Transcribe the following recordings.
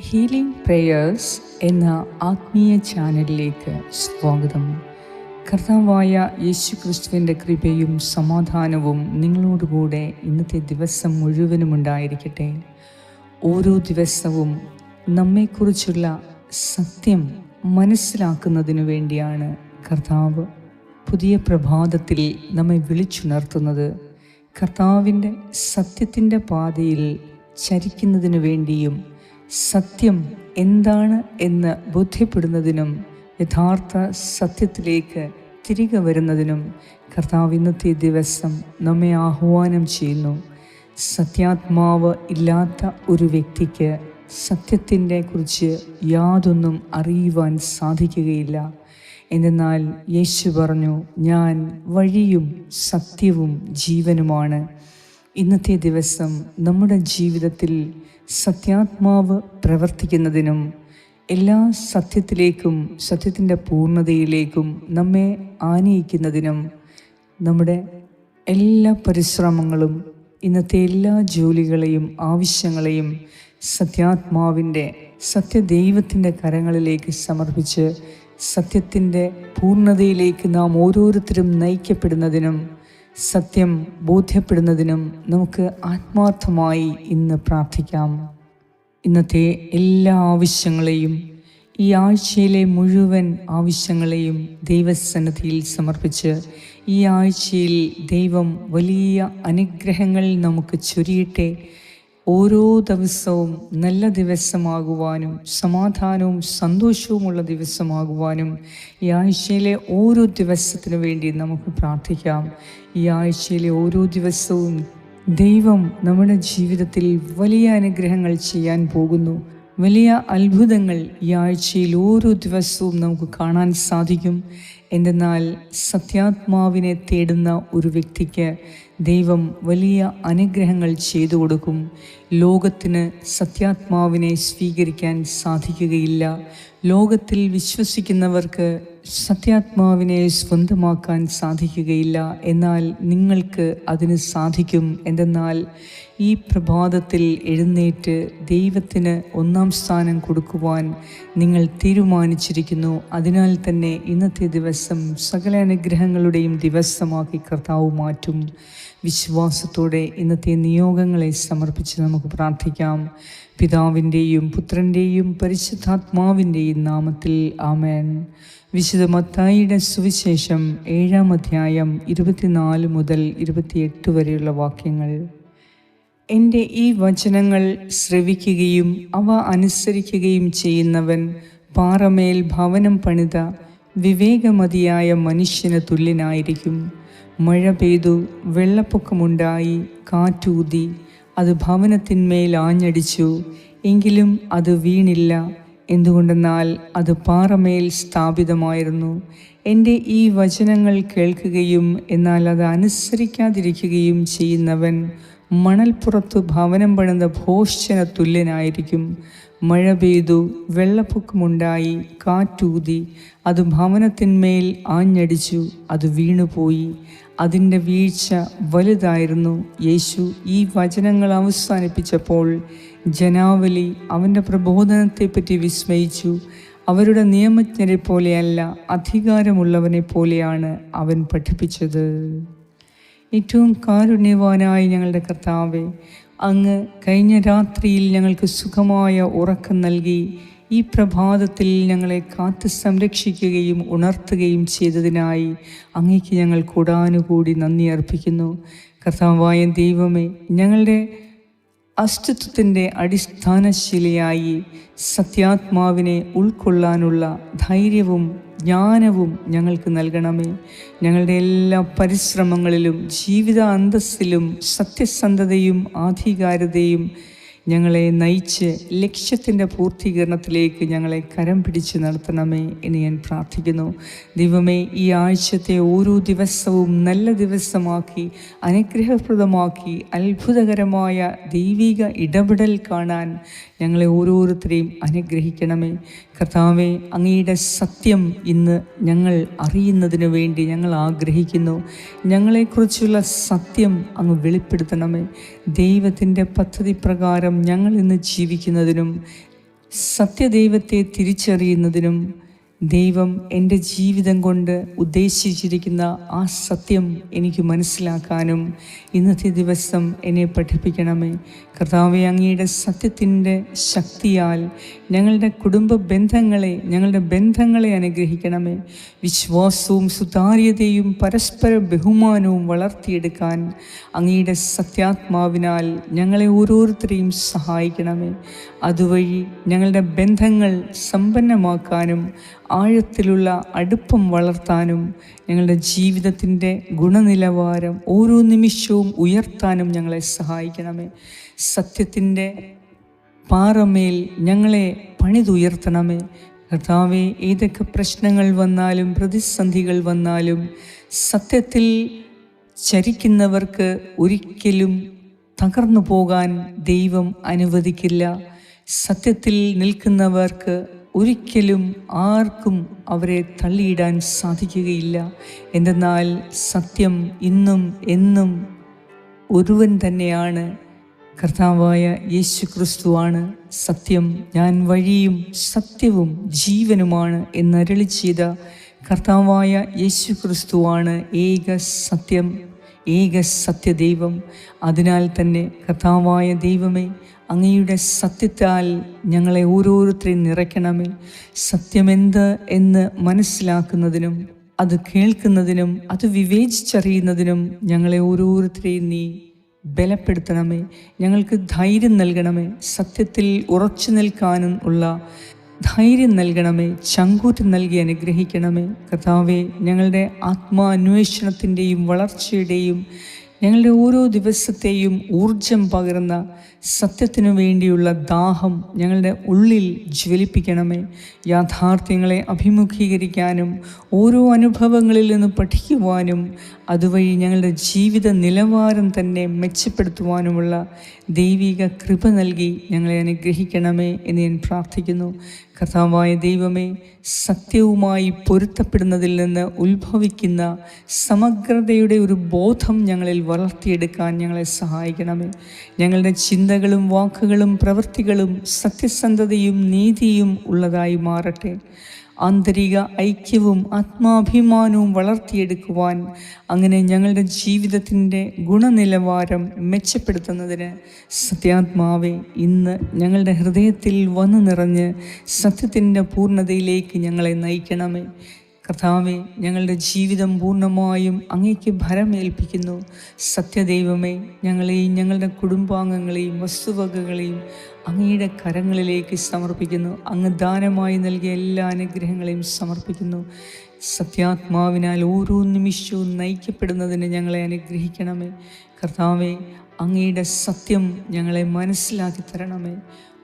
Healing prayers എന്ന ആത്മീയ ചാനലിലേക്ക് സ്വാഗതം. കർത്താവായ യേശു ക്രിസ്തുവിന്റെ കൃപയും സമാധാനവും നിങ്ങളോടുകൂടെ ഇന്നത്തെ ദിവസം മുഴുവനും ഉണ്ടായിരിക്കട്ടെ. ഓരോ ദിവസവും നമ്മെക്കുറിച്ചുള്ള സത്യം മനസ്സിലാക്കുന്നതിനു വേണ്ടിയാണ് കർത്താവ് പുതിയ പ്രഭാതത്തിൽ നമ്മെ വിളിച്ചുണർത്തുന്നത്. കർത്താവിന്റെ സത്യത്തിന്റെ പാതയിൽ ചരിക്കുന്നതിനു വേണ്ടിയും സത്യം എന്താണ് എന്ന് ബോധ്യപ്പെടുന്നതിനും യഥാർത്ഥ സത്യത്തിലേക്ക് തിരികെ വരുന്നതിനും കർത്താവ് ഇന്നത്തെ ദിവസം നമ്മെ ആഹ്വാനം ചെയ്യുന്നു. സത്യാത്മാവ് ഇല്ലാത്ത ഒരു വ്യക്തിക്ക് സത്യത്തിന്റെ കുറിച്ച് യാതൊന്നും അറിയുവാൻ സാധിക്കുകയില്ല. എന്നാൽ യേശു പറഞ്ഞു ഞാൻ വഴിയും സത്യവും ജീവനുമാണ്. ഇന്നത്തെ ദിവസം നമ്മുടെ ജീവിതത്തിൽ സത്യാത്മാവ് പ്രവർത്തിക്കുന്നതിനും എല്ലാ സത്യത്തിലേക്കും സത്യത്തിന്റെ പൂർണതയിലേക്കും നമ്മെ ആനയിക്കുന്നതിനും നമ്മുടെ എല്ലാ പരിശ്രമങ്ങളും ഇന്നത്തെ എല്ലാ ജോലികളെയും ആവശ്യങ്ങളെയും സത്യാത്മാവിന്റെ സത്യദൈവത്തിന്റെ കരങ്ങളിലേക്ക് സമർപ്പിച്ച് സത്യത്തിന്റെ പൂർണതയിലേക്ക് നാം ഓരോരുത്തരും നയിക്കപ്പെടുന്നതിനും സത്യം ബോധ്യപ്പെടുന്നതിനും നമുക്ക് ആത്മാർത്ഥമായി ഇന്ന് പ്രാർത്ഥിക്കാം. ഇന്നത്തെ എല്ലാ ആവശ്യങ്ങളെയും ഈ ആഴ്ചയിലെ മുഴുവൻ ആവശ്യങ്ങളെയും ദൈവസന്നിധിയിൽ സമർപ്പിച്ച് ഈ ആഴ്ചയിൽ ദൈവം വലിയ അനുഗ്രഹങ്ങൾ നമുക്ക് ചൊരിയട്ടെ. ഓരോ ദിവസവും നല്ല ദിവസമാകുവാനും സമാധാനവും സന്തോഷവുമുള്ള ദിവസമാകുവാനും ഈ ആഴ്ചയിലെ ഓരോ ദിവസത്തിനു വേണ്ടി നമുക്ക് പ്രാർത്ഥിക്കാം. ഈ ആഴ്ചയിലെ ഓരോ ദിവസവും ദൈവം നമ്മുടെ ജീവിതത്തിൽ വലിയ അനുഗ്രഹങ്ങൾ ചെയ്യാൻ പോകുന്നു. വലിയ അത്ഭുതങ്ങൾ ഈ ആഴ്ചയിൽ ഓരോ ദിവസവും നമുക്ക് കാണാൻ സാധിക്കും. എന്തെന്നാൽ സത്യാത്മാവിനെ തേടുന്ന ഒരു വ്യക്തിക്ക് ദൈവം വലിയ അനുഗ്രഹങ്ങൾ ചെയ്തു കൊടുക്കും. ലോകത്തിന് സത്യാത്മാവിനെ സ്വീകരിക്കാൻ സാധിക്കുകയില്ല. ലോകത്തിൽ വിശ്വസിക്കുന്നവർക്ക് സത്യാത്മാവിനെ സ്വന്തമാക്കാൻ സാധിക്കുകയില്ല. എന്നാൽ നിങ്ങൾക്ക് അതിന് സാധിക്കും. എന്തെന്നാൽ ഈ പ്രഭാതത്തിൽ എഴുന്നേറ്റ് ദൈവത്തിന് ഒന്നാം സ്ഥാനം കൊടുക്കുവാൻ നിങ്ങൾ തീരുമാനിച്ചിരിക്കുന്നു. അതിനാൽ തന്നെ ഇന്നത്തെ ദിവസം സകല അനുഗ്രഹങ്ങളുടെയും ദിവസമാക്കി കർത്താവ് മാറ്റും. വിശ്വാസത്തോടെ ഇന്നത്തെ നിയോഗങ്ങളെ സമർപ്പിച്ച് നമുക്ക് പ്രാർത്ഥിക്കാം. പിതാവിന്റെയും പുത്രന്റെയും പരിശുദ്ധാത്മാവിന്റെയും നാമത്തിൽ ആമേൻ. വിശുദ്ധ മത്തായിയുടെ സുവിശേഷം ഏഴാം അധ്യായം ഇരുപത്തിനാല് മുതൽ ഇരുപത്തിയെട്ട് വരെയുള്ള വാക്യങ്ങൾ. എന്റെ ഈ വചനങ്ങൾ ശ്രവിക്കുകയും അവ അനുസരിക്കുകയും ചെയ്യുന്നവൻ പാറമേൽ ഭവനം പണിത വിവേകമതിയായ മനുഷ്യന് തുല്യനായിരിക്കും. മഴ പെയ്തു വെള്ളപ്പൊക്കമുണ്ടായി കാറ്റൂതി അത് ഭവനത്തിന്മേൽ ആഞ്ഞടിച്ചു. എങ്കിലും അത് വീണില്ല. എന്തുകൊണ്ടെന്നാൽ അത് പാറമേൽ സ്ഥാപിതമായിരുന്നു. എന്റെ ഈ വചനങ്ങൾ കേൾക്കുകയും എന്നാൽ അത് അനുസരിക്കാതിരിക്കുകയും ചെയ്യുന്നവൻ മണൽപ്പുറത്തു ഭവനം പണിത ഭോഷന തുല്യനായിരിക്കും. മഴ പെയ്തു വെള്ളപ്പൊക്കമുണ്ടായി കാറ്റൂതി. അത് ഭവനത്തിന്മേൽ ആഞ്ഞടിച്ചു അത് വീണുപോയി. അതിന്റെ വീഴ്ച വലുതായിരുന്നു. യേശു ഈ വചനങ്ങൾ അവസാനിപ്പിച്ചപ്പോൾ ജനാവലി അവന്റെ പ്രബോധനത്തെപ്പറ്റി വിസ്മയിച്ചു. അവരുടെ നിയമജ്ഞരെ പോലെയല്ല അധികാരമുള്ളവനെ പോലെയാണ് അവൻ പഠിപ്പിച്ചത്. ഏറ്റവും കാരുണ്യവാനായ ഞങ്ങളുടെ കർത്താവെ അങ്ങ് കഴിഞ്ഞ രാത്രിയിൽ ഞങ്ങൾക്ക് സുഖമായ ഉറക്കം നൽകി ഈ പ്രഭാതത്തിൽ ഞങ്ങളെ കാത്ത് സംരക്ഷിക്കുകയും ഉണർത്തുകയും ചെയ്തതിനായി അങ്ങേക്ക് ഞങ്ങൾ കൂടാനുകൂടി നന്ദി അർപ്പിക്കുന്നു. കർത്താവായ ദൈവമേ ഞങ്ങളുടെ അസ്തിത്വത്തിന്റെ അടിസ്ഥാനശിലയായി സത്യാത്മാവിനെ ഉൾക്കൊള്ളാനുള്ള ധൈര്യവും ജ്ഞാനവും ഞങ്ങൾക്ക് നൽകണമേ. ഞങ്ങളുടെ എല്ലാ പരിശ്രമങ്ങളിലും ജീവിത അന്തസ്സിലും സത്യസന്ധതയും ആധികാരതയും ഞങ്ങളെ നയിച്ച് ലക്ഷ്യത്തിന്റെ പൂർത്തീകരണത്തിലേക്ക് ഞങ്ങളെ കരം പിടിച്ച് നടത്തണമേ എന്ന് ഞാൻ പ്രാർത്ഥിക്കുന്നു. ദൈവമേ ഈ ആഴ്ചത്തെ ഓരോ ദിവസവും നല്ല ദിവസമാക്കി അനുഗ്രഹപ്രദമാക്കി അത്ഭുതകരമായ ദൈവിക ഇടപെടൽ കാണാൻ ഞങ്ങളെ ഓരോരുത്തരെയും അനുഗ്രഹിക്കണമേ. കർത്താവേ അങ്ങയുടെ സത്യം ഇന്ന് ഞങ്ങൾ അറിയുന്നതിന് വേണ്ടി ഞങ്ങൾ ആഗ്രഹിക്കുന്നു. ഞങ്ങളെക്കുറിച്ചുള്ള സത്യം അങ്ങ് വെളിപ്പെടുത്തണമേ. ദൈവത്തിന്റെ പദ്ധതി പ്രകാരം ഞങ്ങൾ ഇന്ന് ജീവിക്കുന്നതിനും സത്യദൈവത്തെ തിരിച്ചറിയുന്നതിനും ദൈവം എന്റെ ജീവിതം കൊണ്ട് ഉദ്ദേശിച്ചിരിക്കുന്ന ആ സത്യം എനിക്ക് മനസ്സിലാക്കാനും ഇന്നത്തെ ദിവസം എന്നെ പഠിപ്പിക്കണമേ. കർത്താവെ അങ്ങയുടെ സത്യത്തിന്റെ ശക്തിയാൽ ഞങ്ങളുടെ കുടുംബ ബന്ധങ്ങളെ ഞങ്ങളുടെ ബന്ധങ്ങളെ അനുഗ്രഹിക്കണമേ. വിശ്വാസവും സുതാര്യതയും പരസ്പര ബഹുമാനവും വളർത്തിയെടുക്കാൻ അങ്ങയുടെ സത്യാത്മാവിനാൽ ഞങ്ങളെ ഓരോരുത്തരെയും സഹായിക്കണമേ. അതുവഴി ഞങ്ങളുടെ ബന്ധങ്ങൾ സമ്പന്നമാക്കാനും ആഴത്തിലുള്ള അടുപ്പം വളർത്താനും ഞങ്ങളുടെ ജീവിതത്തിന്റെ ഗുണനിലവാരം ഓരോ നിമിഷവും ഉയർത്താനും ഞങ്ങളെ സഹായിക്കണമേ. സത്യത്തിന്റെ പാറമേൽ ഞങ്ങളെ പണിതുയർത്തണമേ. കർത്താവെ ഏതൊക്കെ പ്രശ്നങ്ങൾ വന്നാലും പ്രതിസന്ധികൾ വന്നാലും സത്യത്തിൽ ചരിക്കുന്നവർക്ക് ഒരിക്കലും തകർന്നു പോകാൻ ദൈവം അനുവദിക്കില്ല. സത്യത്തിൽ നിൽക്കുന്നവർക്ക് ഒരിക്കലും ആർക്കും അവരെ തള്ളിയിടാൻ സാധിക്കുകയില്ല. എന്തെന്നാൽ സത്യം ഇന്നും എന്നും ഒരുവൻ തന്നെയാണ്. കർത്താവായ യേശു ക്രിസ്തുവാണ് സത്യം. ഞാൻ വഴിയും സത്യവും ജീവനുമാണ് എന്നരളി ചെയ്ത കർത്താവായ യേശു ക്രിസ്തുവാണ് ഏക സത്യം ഏക സത്യദൈവം. അതിനാൽ തന്നെ കർത്താവായ ദൈവമേ അങ്ങയുടെ സത്യത്താൽ ഞങ്ങളെ ഓരോരുത്തരെയും നിറയ്ക്കണമേ. സത്യമെന്ത് എന്ന് മനസ്സിലാക്കുന്നതിനും അത് കേൾക്കുന്നതിനും അത് വിവേചിച്ചറിയുന്നതിനും ഞങ്ങളെ ഓരോരുത്തരെയും നീ ബലപ്പെടുത്തണമേ. ഞങ്ങൾക്ക് ധൈര്യം നൽകണമേ. സത്യത്തിൽ ഉറച്ചു നിൽക്കാനും ഉള്ള ധൈര്യം നൽകണമേ. ചങ്കൂറ്റം നൽകി അനുഗ്രഹിക്കണമേ. കഥാവേ ഞങ്ങളുടെ ആത്മാന്വേഷണത്തിന്റെയും വളർച്ചയുടെയും ഞങ്ങളുടെ ഓരോ ദിവസത്തെയും ഊർജം പകരുന്ന സത്യത്തിനു വേണ്ടിയുള്ള ദാഹം ഞങ്ങളുടെ ഉള്ളിൽ ജ്വലിപ്പിക്കണമേ. യാഥാർത്ഥ്യങ്ങളെ അഭിമുഖീകരിക്കാനും ഓരോ അനുഭവങ്ങളിൽ നിന്ന് പഠിക്കുവാനും അതുവഴി ഞങ്ങളുടെ ജീവിത നിലവാരം തന്നെ മെച്ചപ്പെടുത്തുവാനുമുള്ള ദൈവിക കൃപ നൽകി ഞങ്ങളെ അനുഗ്രഹിക്കണമേ എന്ന് ഞാൻ പ്രാർത്ഥിക്കുന്നു. കഥാവായ ദൈവമേ സത്യവുമായി പൊരുത്തപ്പെടുന്നതിൽ നിന്ന് ഉത്ഭവിക്കുന്ന സമഗ്രതയുടെ ഒരു ബോധം ഞങ്ങളിൽ വളർത്തിയെടുക്കാൻ ഞങ്ങളെ സഹായിക്കണമേ. ഞങ്ങളുടെ ചിന്തകളും വാക്കുകളും പ്രവൃത്തികളും സത്യസന്ധതയും നീതിയും ഉള്ളതായി മാറട്ടെ. ആന്തരിക ഐക്യവും ആത്മാഭിമാനവും വളർത്തിയെടുക്കുവാൻ അങ്ങനെ ഞങ്ങളുടെ ജീവിതത്തിന്റെ ഗുണനിലവാരം മെച്ചപ്പെടുത്തുന്നതിന് സത്യാത്മാവെ ഇന്ന് ഞങ്ങളുടെ ഹൃദയത്തിൽ വന്നു നിറഞ്ഞ് സത്യത്തിന്റെ പൂർണതയിലേക്ക് ഞങ്ങളെ നയിക്കണമേ. കർത്താവെ ഞങ്ങളുടെ ജീവിതം പൂർണമായും അങ്ങേക്ക് ഭരമേൽപ്പിക്കുന്നു. സത്യദൈവമേ ഞങ്ങളെയും ഞങ്ങളുടെ കുടുംബാംഗങ്ങളെയും വസ്തുവകകളെയും അങ്ങയുടെ കരങ്ങളിലേക്ക് സമർപ്പിക്കുന്നു. അങ്ങ് ദാനമായി നൽകിയ എല്ലാ അനുഗ്രഹങ്ങളെയും സമർപ്പിക്കുന്നു. സത്യാത്മാവിനാൽ ഓരോ നിമിഷവും നയിക്കപ്പെടുന്നതിന് ഞങ്ങളെ അനുഗ്രഹിക്കണമേ. കർത്താവെ അങ്ങയുടെ സത്യം ഞങ്ങളെ മനസ്സിലാക്കി തരണമേ.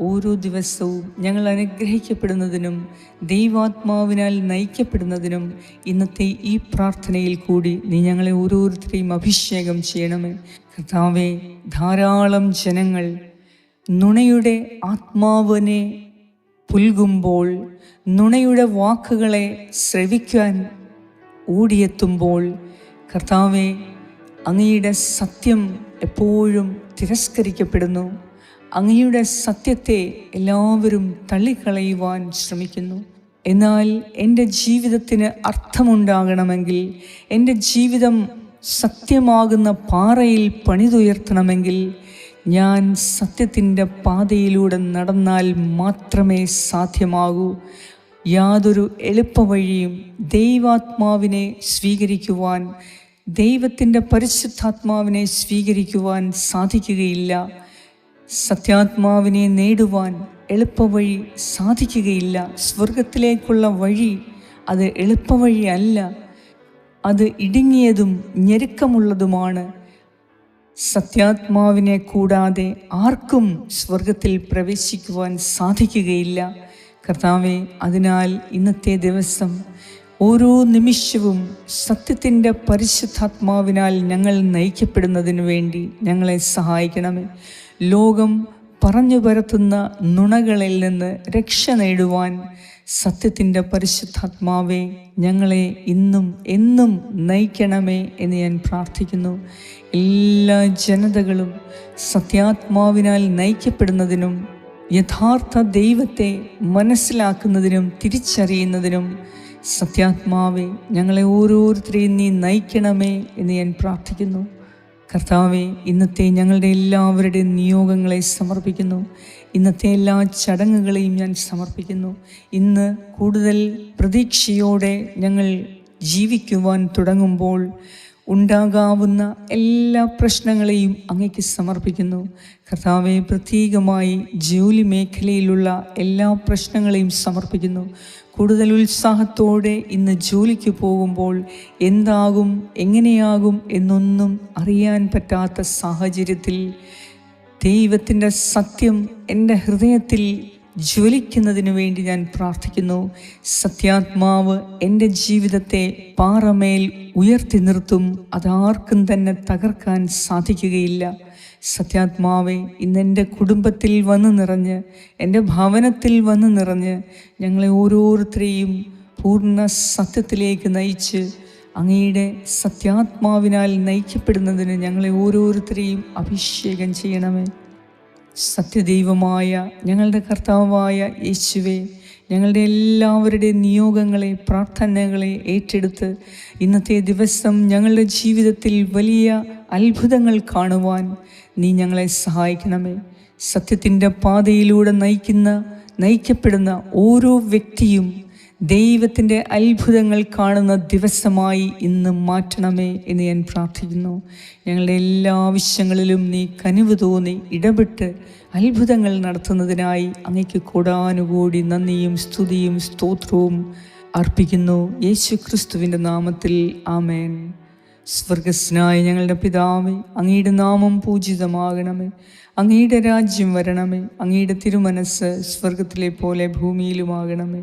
ഓരോ ദിവസവും ഞങ്ങൾ അനുഗ്രഹിക്കപ്പെടുന്നതിനും ദൈവാത്മാവിനാൽ നയിക്കപ്പെടുന്നതിനും ഇന്നത്തെ ഈ പ്രാർത്ഥനയിൽ കൂടി നീ ഞങ്ങളെ ഓരോരുത്തരെയും അഭിഷേകം ചെയ്യണമേ. കർത്താവെ ധാരാളം ജനങ്ങൾ നുണയുടെ ആത്മാവിനെ പുൽകുമ്പോൾ നുണയുടെ വാക്കുകളെ ശ്രവിക്കാൻ ഓടിയെത്തുമ്പോൾ കർത്താവെ അങ്ങയുടെ സത്യം എപ്പോഴും തിരസ്കരിക്കപ്പെടുന്നു. അങ്ങയുടെ സത്യത്തെ എല്ലാവരും തള്ളിക്കളയുവാൻ ശ്രമിക്കുന്നു. എന്നാൽ എന്റെ ജീവിതത്തിന് അർത്ഥമുണ്ടാകണമെങ്കിൽ എന്റെ ജീവിതം സത്യമാകുന്ന പാറയിൽ പണിതുയർത്തണമെങ്കിൽ ഞാൻ സത്യത്തിന്റെ പാതയിലൂടെ നടന്നാൽ മാത്രമേ സാധ്യമാകൂ. യാതൊരു എളുപ്പവഴിയും ദൈവാത്മാവിനെ സ്വീകരിക്കുവാൻ ദൈവത്തിന്റെ പരിശുദ്ധാത്മാവിനെ സ്വീകരിക്കുവാൻ സാധിക്കുകയില്ല. സത്യാത്മാവിനെ നേടുവാൻ എളുപ്പവഴി സാധിക്കുകയില്ല. സ്വർഗത്തിലേക്കുള്ള വഴി അത് എളുപ്പവഴിയല്ല. അത് ഇടുങ്ങിയതും ഞെരുക്കമുള്ളതുമാണ്. സത്യാത്മാവിനെ കൂടാതെ ആർക്കും സ്വർഗത്തിൽ പ്രവേശിക്കുവാൻ സാധിക്കുകയില്ല. കർത്താവെ അതിനാൽ ഇന്നത്തെ ദിവസം ഓരോ നിമിഷവും സത്യത്തിന്റെ പരിശുദ്ധാത്മാവിനാൽ ഞങ്ങൾ നയിക്കപ്പെടുന്നതിന് വേണ്ടി ഞങ്ങളെ സഹായിക്കണമേ. ലോകം പറഞ്ഞു പരത്തുന്ന നുണകളിൽ നിന്ന് രക്ഷ നേടുവാൻ സത്യത്തിന്റെ പരിശുദ്ധാത്മാവെ ഞങ്ങളെ ഇന്നും എന്നും നയിക്കണമേ എന്ന് ഞാൻ പ്രാർത്ഥിക്കുന്നു. എല്ലാ ജനതകളും സത്യാത്മാവിനാൽ നയിക്കപ്പെടുന്നതിനും യഥാർത്ഥ ദൈവത്തെ മനസ്സിലാക്കുന്നതിനും തിരിച്ചറിയുന്നതിനും സത്യാത്മാവെ ഞങ്ങളെ ഓരോരുത്തരെയും നീ നയിക്കണമേ എന്ന് ഞാൻ പ്രാർത്ഥിക്കുന്നു. കർത്താവെ ഇന്നത്തെ ഞങ്ങളുടെ എല്ലാവരുടെയും നിയോഗങ്ങളെ സമർപ്പിക്കുന്നു. ഇന്നത്തെ എല്ലാ ചടങ്ങുകളെയും ഞാൻ സമർപ്പിക്കുന്നു. ഇന്ന് കൂടുതൽ പ്രതീക്ഷയോടെ ഞങ്ങൾ ജീവിക്കുവാൻ തുടങ്ങുമ്പോൾ ഉണ്ടാകാവുന്ന എല്ലാ പ്രശ്നങ്ങളെയും അങ്ങയ്ക്ക് സമർപ്പിക്കുന്നു. കർത്താവെ പ്രത്യേകമായി ജോലി മേഖലയിലുള്ള എല്ലാ പ്രശ്നങ്ങളെയും സമർപ്പിക്കുന്നു. കൂടുതൽ ഉത്സാഹത്തോടെ ഇന്ന് ജോലിക്ക് പോകുമ്പോൾ എന്താകും എങ്ങനെയാകും എന്നൊന്നും അറിയാൻ പറ്റാത്ത സാഹചര്യത്തിൽ ദൈവത്തിന്റെ സത്യം എന്റെ ഹൃദയത്തിൽ ജ്വലിക്കുന്നതിന് വേണ്ടി ഞാൻ പ്രാർത്ഥിക്കുന്നു. സത്യാത്മാവ് എന്റെ ജീവിതത്തെ പാറമേൽ ഉയർത്തി നിർത്തും. അതാർക്കും തന്നെ തകർക്കാൻ സാധിക്കുകയില്ല. സത്യാത്മാവെ ഇന്ന് എന്റെ കുടുംബത്തിൽ വന്ന് നിറഞ്ഞ് എന്റെ ഭവനത്തിൽ വന്ന് നിറഞ്ഞ് ഞങ്ങളെ ഓരോരുത്തരെയും പൂർണ സത്യത്തിലേക്ക് നയിച്ച് അങ്ങയുടെ സത്യാത്മാവിനാൽ നയിക്കപ്പെടുന്നതിന് ഞങ്ങളെ ഓരോരുത്തരെയും അഭിഷേകം ചെയ്യണമേ. സത്യദൈവമായ ഞങ്ങളുടെ കർത്താവായ യേശുവെ ഞങ്ങളുടെ എല്ലാവരുടെയും നിയോഗങ്ങളെ പ്രാർത്ഥനകളെ ഏറ്റെടുത്ത് ഇന്നത്തെ ദിവസം ഞങ്ങളുടെ ജീവിതത്തിൽ വലിയ അത്ഭുതങ്ങൾ കാണുവാൻ നീ ഞങ്ങളെ സഹായിക്കണമേ. സത്യത്തിന്റെ പാതയിലൂടെ നയിക്കുന്ന നയിക്കപ്പെടുന്ന ഓരോ വ്യക്തിയും ദൈവത്തിന്റെ അത്ഭുതങ്ങൾ കാണുന്ന ദിവസമായി ഇന്ന് മാറ്റണമേ എന്ന് ഞാൻ പ്രാർത്ഥിക്കുന്നു. ഞങ്ങളുടെ എല്ലാ ആവശ്യങ്ങളിലും നീ കനിവ് തോന്നി ഇടപെട്ട് അത്ഭുതങ്ങൾ നടത്തുന്നതിനായി അങ്ങയ്ക്ക് കൂടാനുകൂടി നന്ദിയും സ്തുതിയും സ്തോത്രവും അർപ്പിക്കുന്നു. യേശു ക്രിസ്തുവിന്റെ നാമത്തിൽ ആമേൻ. സ്വർഗസ്നായ ഞങ്ങളുടെ പിതാവേ അങ്ങയുടെ നാമം പൂജിതമാകണമേ. അങ്ങയുടെ രാജ്യം വരണമേ. അങ്ങയുടെ തിരുമനസ് സ്വർഗത്തിലെ പോലെ ഭൂമിയിലുമാകണമേ.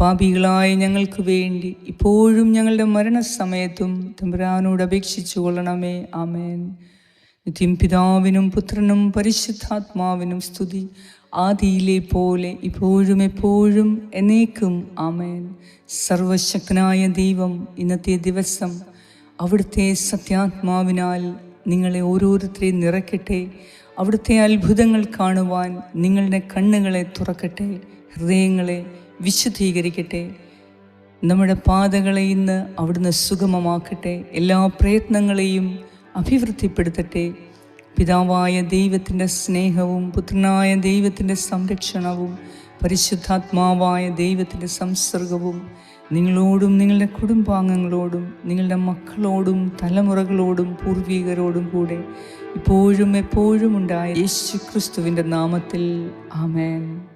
പാപികളായ ഞങ്ങൾക്ക് വേണ്ടി ഇപ്പോഴും ഞങ്ങളുടെ മരണസമയത്തും തമ്പുരാനോട് അപേക്ഷിച്ചു കൊള്ളണമേ. ആമേൻ. നിത്യം പിതാവിനും പുത്രനും പരിശുദ്ധാത്മാവിനും സ്തുതി. ആദിയിലെ പോലെ ഇപ്പോഴും എപ്പോഴും എന്നേക്കും ആമേൻ. സർവശക്തനായ ദൈവം ഇന്നത്തെ ദിവസം അവിടുത്തെ സത്യാത്മാവിനാൽ നിങ്ങളെ ഓരോരുത്തരെയും നിറയ്ക്കട്ടെ. അവിടുത്തെ അത്ഭുതങ്ങൾ കാണുവാൻ നിങ്ങളുടെ കണ്ണുകളെ തുറക്കട്ടെ. ഹൃദയങ്ങളെ വിശുദ്ധീകരിക്കട്ടെ. നമ്മുടെ പാതകളെ ഇന്ന് അവിടുന്ന് സുഗമമാക്കട്ടെ. എല്ലാ പ്രയത്നങ്ങളെയും അഭിവൃദ്ധിപ്പെടുത്തട്ടെ. പിതാവായ ദൈവത്തിന്റെ സ്നേഹവും പുത്രനായ ദൈവത്തിന്റെ സംരക്ഷണവും പരിശുദ്ധാത്മാവായ ദൈവത്തിന്റെ സംസർഗവും നിങ്ങളോടും നിങ്ങളുടെ കുടുംബാംഗങ്ങളോടും നിങ്ങളുടെ മക്കളോടും തലമുറകളോടും പൂർവികരോടും കൂടെ ഇപ്പോഴും എപ്പോഴും ഉണ്ടായ യേശു ക്രിസ്തുവിന്റെ നാമത്തിൽ ആമേൻ.